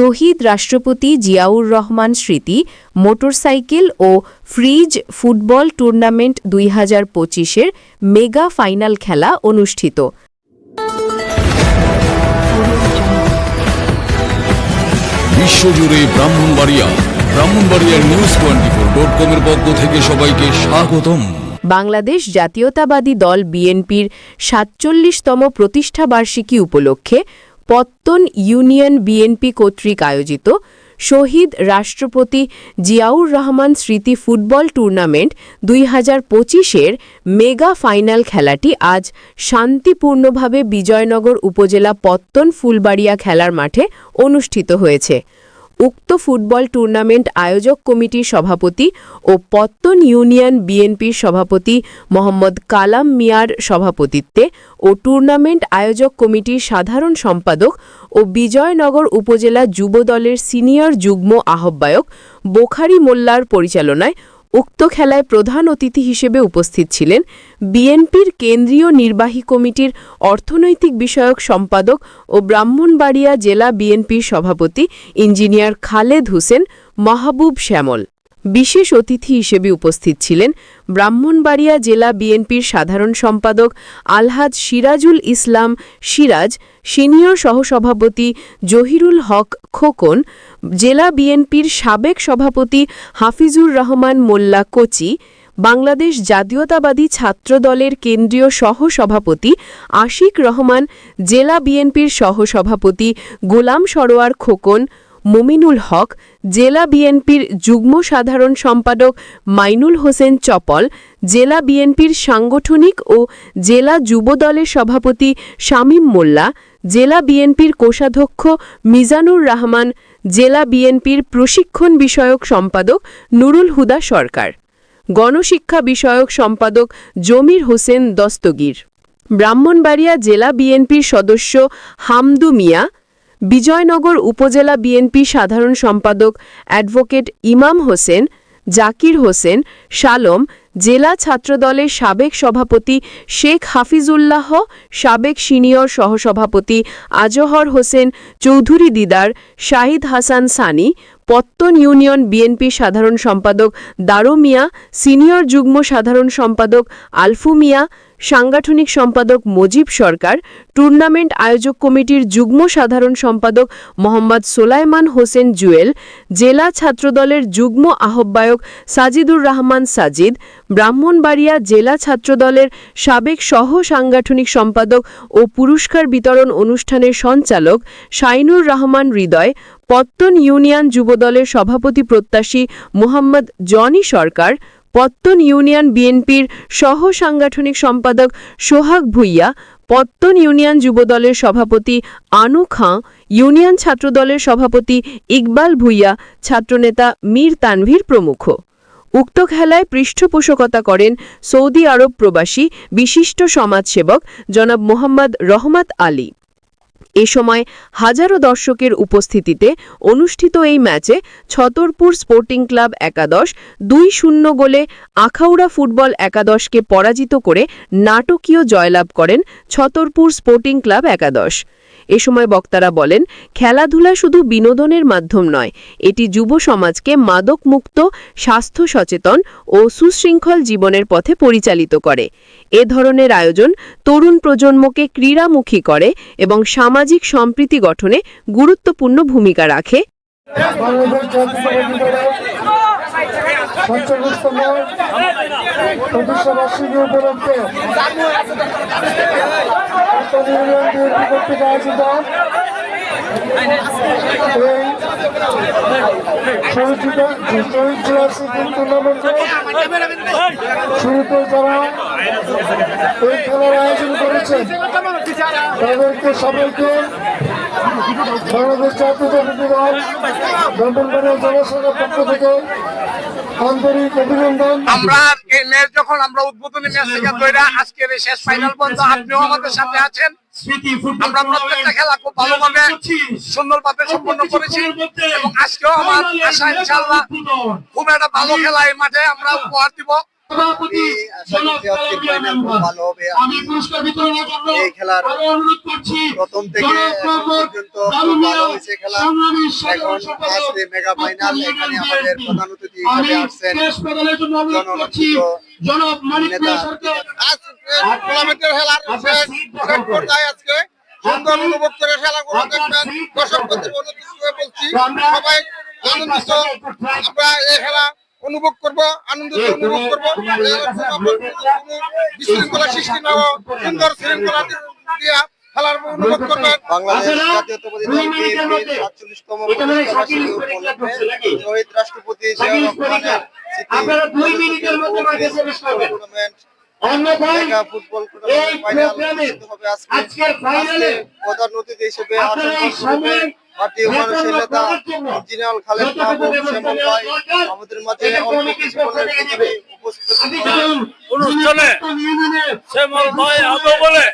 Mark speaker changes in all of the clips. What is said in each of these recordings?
Speaker 1: শহীদ রাষ্ট্রপতি জিয়াউর রহমান স্মৃতি মোটরসাইকেল ও ফ্রিজ ফুটবল টুর্নামেন্ট দুই হাজার পঁচিশের মেগা ফাইনাল খেলা অনুষ্ঠিত।
Speaker 2: বিশ্বজুড়ে ব্রাহ্মণবাড়িয়া ব্রাহ্মণবাড়িয়ার নিউজ টোয়েন্টি ফোর ডট কমের পক্ষ থেকে সবাইকে স্বাগতম।
Speaker 1: বাংলাদেশ জাতীয়তাবাদী দল বিএনপির সাতচল্লিশতম প্রতিষ্ঠাবার্ষিকী উপলক্ষে পত্তন ইউনিয়ন বিএনপি কর্তৃক আয়োজিত শহীদ রাষ্ট্রপতি জিয়াউর রহমান স্মৃতি ফুটবল টুর্নামেন্ট দুই হাজার পঁচিশের মেগা ফাইনাল খেলাটি আজ শান্তিপূর্ণভাবে বিজয়নগর উপজেলা পত্তন ফুলবাড়িয়া খেলার মাঠে অনুষ্ঠিত হয়েছে। উক্ত ফুটবল টুর্নামেন্ট আয়োজক কমিটির সভাপতি ও পত্তন ইউনিয়ন বিএনপির সভাপতি মোহাম্মদ কালাম মিয়ার সভাপতিত্বে ও টুর্নামেন্ট আয়োজক কমিটির সাধারণ সম্পাদক ও বিজয়নগর উপজেলা যুবদলের সিনিয়র যুগ্ম আহ্বায়ক বোখারি মোল্লার পরিচালনায় উক্ত খেলায় প্রধান অতিথি হিসেবে উপস্থিত ছিলেন বিএনপির কেন্দ্রীয় নির্বাহী কমিটির অর্থনৈতিক বিষয়ক সম্পাদক ও ব্রাহ্মণবাড়িয়া জেলা বিএনপির সভাপতি ইঞ্জিনিয়ার খালেদ হোসেন মাহবুব শ্যামল। বিশেষ অতিথি হিসেবে উপস্থিত ছিলেন ব্রাহ্মণবাড়িয়া জেলা বিএনপির সাধারণ সম্পাদক আলহাজ সিরাজুল ইসলাম সিরাজ, সিনিয়র সহসভাপতি জহিরুল হক খোকন, জেলা বিএনপির সাবেক সভাপতি হাফিজুর রহমান মোল্লা কোচি, বাংলাদেশ জাতীয়তাবাদী ছাত্রদলের কেন্দ্রীয় সহসভাপতি আশিক রহমান, জেলা বিএনপির সহসভাপতি গোলাম সরোয়ার খোকন মুমিনুল হক, জেলা বিএনপির যুগ্ম সাধারণ সম্পাদক মাইনুল হোসেন চপল, জেলা বিএনপির সাংগঠনিক ও জেলা যুবদলের সভাপতি শামীম মোল্লা, জেলা বিএনপির কোষাধ্যক্ষ মিজানুর রহমান, জেলা বিএনপির প্রশিক্ষণ বিষয়ক সম্পাদক নুরুল হুদা সরকার। গণশিক্ষা বিষয়ক সম্পাদক জমির হোসেন দস্তগীর। ব্রাহ্মণবাড়িয়া জেলা বিএনপির সদস্য হামদু মিয়া বিজয়নগর উপজেলা বিএনপি সাধারণ সম্পাদক অ্যাডভোকেট ইমাম হোসেন, জাকির হোসেন, শালম, জেলা ছাত্রদলের সাবেক সভাপতি শেখ হাফিজুল্লাহ, সাবেক সিনিয়র সহসভাপতি আজহর হোসেন, চৌধুরী দিদার, শাহিদ হাসান সানি, পত্তন ইউনিয়ন বিএনপি সাধারণ সম্পাদক দারো মিয়া সিনিয়র যুগ্ম সাধারণ সম্পাদক আলফু মিয়া সাংগঠনিক সম্পাদক মজিব সরকার, টুর্নামেন্ট আয়োজক কমিটির যুগ্ম সাধারণ সম্পাদক মোহাম্মদ সোলাইমান হোসেন জুয়েল, জেলা ছাত্রদলের যুগ্ম আহ্বায়ক সাজিদুর রহমান সাজিদ, ব্রাহ্মণবাড়িয়া জেলা ছাত্রদলের সাবেক সহ সাংগঠনিক সম্পাদক ও পুরস্কার বিতরণ অনুষ্ঠানের সঞ্চালক শাইনুর রহমান হৃদয়, পত্তন ইউনিয়ন যুবদলের সভাপতি প্রত্যাশী মোহাম্মদ জনি সরকার পত্তন ইউনিয়ন বিএনপির সহ সাংগঠনিক সম্পাদক সোহাগ ভুইয়া, পত্তন ইউনিয়ন যুবদলের সভাপতি আনু খাঁ, ইউনিয়ন ছাত্রদলের সভাপতি ইকবাল ভুইয়া, ছাত্রনেতা মীর তানভীর প্রমুখ। উক্ত খেলায় পৃষ্ঠপোষকতা করেন সৌদি আরব প্রবাসী, বিশিষ্ট সমাজসেবক জনাব মোহাম্মদ রহমত আলী। এ সময় হাজারো দর্শকের উপস্থিতিতে অনুষ্ঠিত এই ম্যাচে ছতরপুর স্পোর্টিং ক্লাব একাদশ দুই শূন্য গোলে আখাউড়া ফুটবল একাদশকে পরাজিত করে নাটকীয় জয়লাভ করেন ছতরপুর স্পোর্টিং ক্লাব একাদশ। এ সময় বক্তারা বলেন, খেলাধুলা শুধু বিনোদনের মাধ্যম নয়, এটি যুব সমাজকে মাদকমুক্ত, স্বাস্থ্য সচেতন ও সুশৃঙ্খল জীবনের পথে পরিচালিত করে। এ ধরনের আয়োজন তরুণ প্রজন্মকে ক্রীড়ামুখী করে এবং সামাজিক সম্প্রীতি গঠনে গুরুত্বপূর্ণ ভূমিকা রাখে।
Speaker 3: ইউনিয়ন বিএনপি কর্তৃক আয়োজিত শুরুতে যারা এই খেলার আয়োজন করেছেন। তাদেরকে সবাইকে বাংলাদেশ জাতীয়তাবাদী দল পক্ষ থেকে
Speaker 4: আমরা এই ম্যাচ যখন আমরা উদ্বোধনী ম্যাচ থেকে তৈরি আজকের এই শেষ ফাইনাল পর্যন্ত আপনিও আমাদের সাথে আছেন। আমরা প্রত্যেকটা খেলা খুব ভালোভাবে সুন্দরভাবে সম্পন্ন করেছি এবং আজকেও আমার আশা ইনশাল্লাহ খুব একটা ভালো খেলা এই মাঠে আমরা উপহার দিব।
Speaker 3: সভাপতি আমি পুরস্কার বিতরণের জন্য আরও অনুরোধ করছি।
Speaker 5: প্রথম থেকে পর্যন্ত হয়েছে খেলা। এখন আজকে মেগা ফাইনাল এখানে আমাদের প্রধান অতিথি হিসেবে আসছেন
Speaker 3: জনাব মানিক সরকার
Speaker 6: আজকে সুন্দর অনুভব করে খেলাগুলো
Speaker 3: আপনার
Speaker 6: দেখবেন। দর্শক করে। বলছি। সবাই আনন্দিত। আমরা এই খেলা অনুভব করব
Speaker 3: আনন্দ
Speaker 6: অনুভব করব? বিশৃঙ্খলা সৃষ্টি না সুন্দর শৃঙ্খলা দিয়া খেলার অনুভব করবেন
Speaker 5: বাংলাদেশ জাতীয়তাবাদী দল বিএনপির সাতচল্লিশতম
Speaker 3: এখানে শাকিল
Speaker 5: প্রতিষ্ঠাবার্ষিকী
Speaker 3: পরীক্ষা
Speaker 5: উপলক্ষে
Speaker 3: করছে নাকি?
Speaker 5: শহীদ রাষ্ট্রপতি রহমানের
Speaker 3: আপনারা দুই মিনিটের মধ্যে মাঠে প্রবেশ করবেন।
Speaker 5: টুর্নামেন্ট
Speaker 3: অন্যথায় এই প্রোগ্রামে
Speaker 5: অনুষ্ঠিত হবে আজকে।
Speaker 3: আজকের ফাইনালে
Speaker 5: প্রধান অতিথি হিসেবে
Speaker 3: আপনারা
Speaker 5: মাটি মানুষের নেতা ইঞ্জিনিয়ার খালেদ মাহবুব শ্যামল ভাই আমাদের মাঝে
Speaker 2: অনুষ্ঠানে শ্যামল ভাই বলে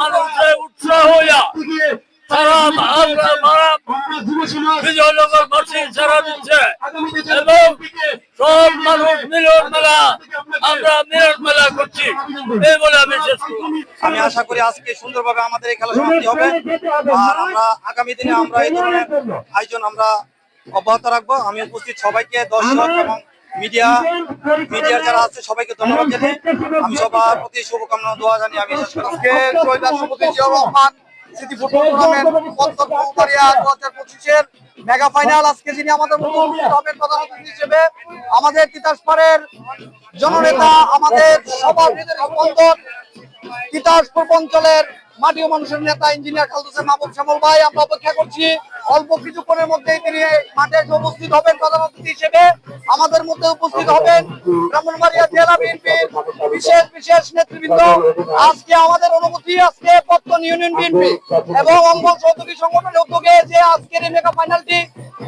Speaker 2: মানুষের উৎসাহ হইয়া আমরা মারা
Speaker 3: আমরা যুব সমাজ
Speaker 2: বিজয়নগর বাসী সারা দিচ্ছে। এবং সব মানুষ মিলন মেলা আমরা আমি
Speaker 7: আশা করি আজকে সুন্দরভাবে আমাদের এই খেলা সমাপ্তি হবে। আর আমরা আগামী দিনে আমরা এই ধরনের আয়োজন আমরা অব্যাহত রাখব। আমি উপস্থিত সবাইকে দর্শক এবং মিডিয়া মিডিয়ার যারা আছে সবাইকে ধন্যবাদ জানাই আমি সবার প্রতি শুভকামনা দোয়া জানি আমি শেষ
Speaker 4: আজকে শহীদ রাষ্ট্রপতি জিয়াউর রহমান স্মৃতি ফুটবল টুর্নামেন্ট দু হাজার পঁচিশের মেগা ফাইনাল আজকে যিনি আমাদের মধ্যে উপস্থিত হবেন প্রধান অতিথি হিসেবে আমাদের তিতাসপাড়ের জননেতা আমাদের সবার অঞ্চলের মাটি ও মানুষের নেতা ইঞ্জিনিয়ার খালদ মাহবুব শ্যামল ভাই আমরা অপেক্ষা করছি। অল্প কিছুক্ষণের মধ্যেই তিনি মাঠে উপস্থিত হবেন প্রধান অতিথি হিসেবে। আমাদের মধ্যে উপস্থিত হবেন ব্রাহ্মণবাড়িয়া জেলা বিএনপির বিশেষ বিশেষ নেতৃবৃন্দ। আজকে আমাদের অনুমতি, আজকে পত্তন ইউনিয়ন বিএনপি এবং অঙ্গল সহযোগী সংগঠনের উদ্যোগে যে আজকের এই মেগা ফাইনালটি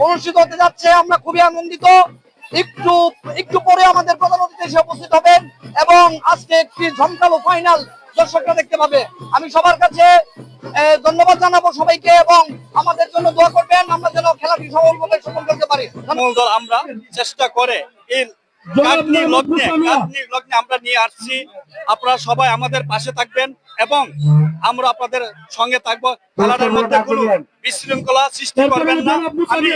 Speaker 4: অনুষ্ঠিত হতে যাচ্ছে, আমরা খুবই আনন্দিত। একটু একটু পরে আমাদের প্রধান অতিথি এসে উপস্থিত হবেন এবং আজকে একটি ঝমকালো ফাইনাল দর্শকরা দেখতে পাবে। আমি সবার কাছে ধন্যবাদ জানাব সবাইকে এবং আমাদের জন্য দোয়া করবেন আমরা যেন খেলাটি সফলভাবে সম্পন্ন করতে পারি।
Speaker 7: দল আমরা চেষ্টা করে এই আমরা নিয়ে আসছি। আপনারা সবাই আমাদের পাশে থাকবেন এবং আমরা আপনাদের সঙ্গে থাকব। খেলাটার মধ্যে কোনো বিশৃঙ্খলা সৃষ্টি করবেন না। আমি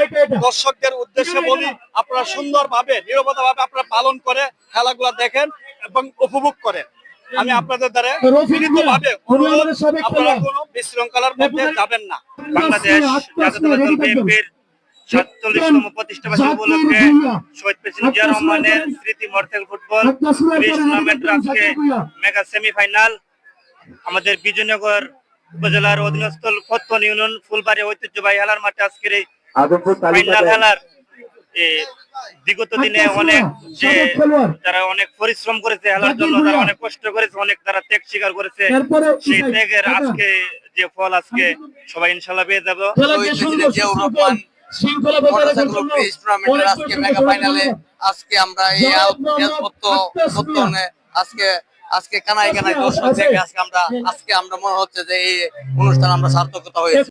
Speaker 7: দর্শকদের উদ্দেশ্যে বলি আপনারা সুন্দরভাবে নিরবতা ভাবে আপনারা পালন করে খেলাগুলো দেখেন এবং উপভোগ করেন। আমি আপনাদের দ্বারা ভাবে আপনারা কোনো বিশৃঙ্খলার মধ্যে যাবেন না।
Speaker 8: বাংলাদেশ জাতীয়তাবাদী দল বিএনপির সাতচল্লিশতম প্রতিষ্ঠা উপলক্ষে শহীদ প্রেসিডেন্ট জিয়া রহমানের স্মৃতি মর্তেল ফুটবল ত্রিশ টুর্নামেন্টের আজকে মেগা সেমিফাইনাল। আমাদের বিজয়নগর উপজেলার অধীনস্থ ফত্তন ইউনিয়ন ফুলবাড়ি ঐতিহ্যবাহী হেলার মাঠে আজকের এই ফাইনাল খেলার বিগত দিনে অনেক যে যারা অনেক পরিশ্রম করেছে খেলার জন্য তারা অনেক কষ্ট করেছে অনেক তারা ত্যাগ স্বীকার করেছে। সেই ত্যাগের আজকে যে ফল আজকে সবাই ইনশাল্লাহ পেয়ে যাব।
Speaker 6: আজকে মেগা ফাইনালে আজকে আমরা এই আজকে আজকে কানাই কানাই দর্শক আজকে আমরা আজকে আমরা মনে হচ্ছে যে এই অনুষ্ঠান আমরা সার্থকতা হয়েছে।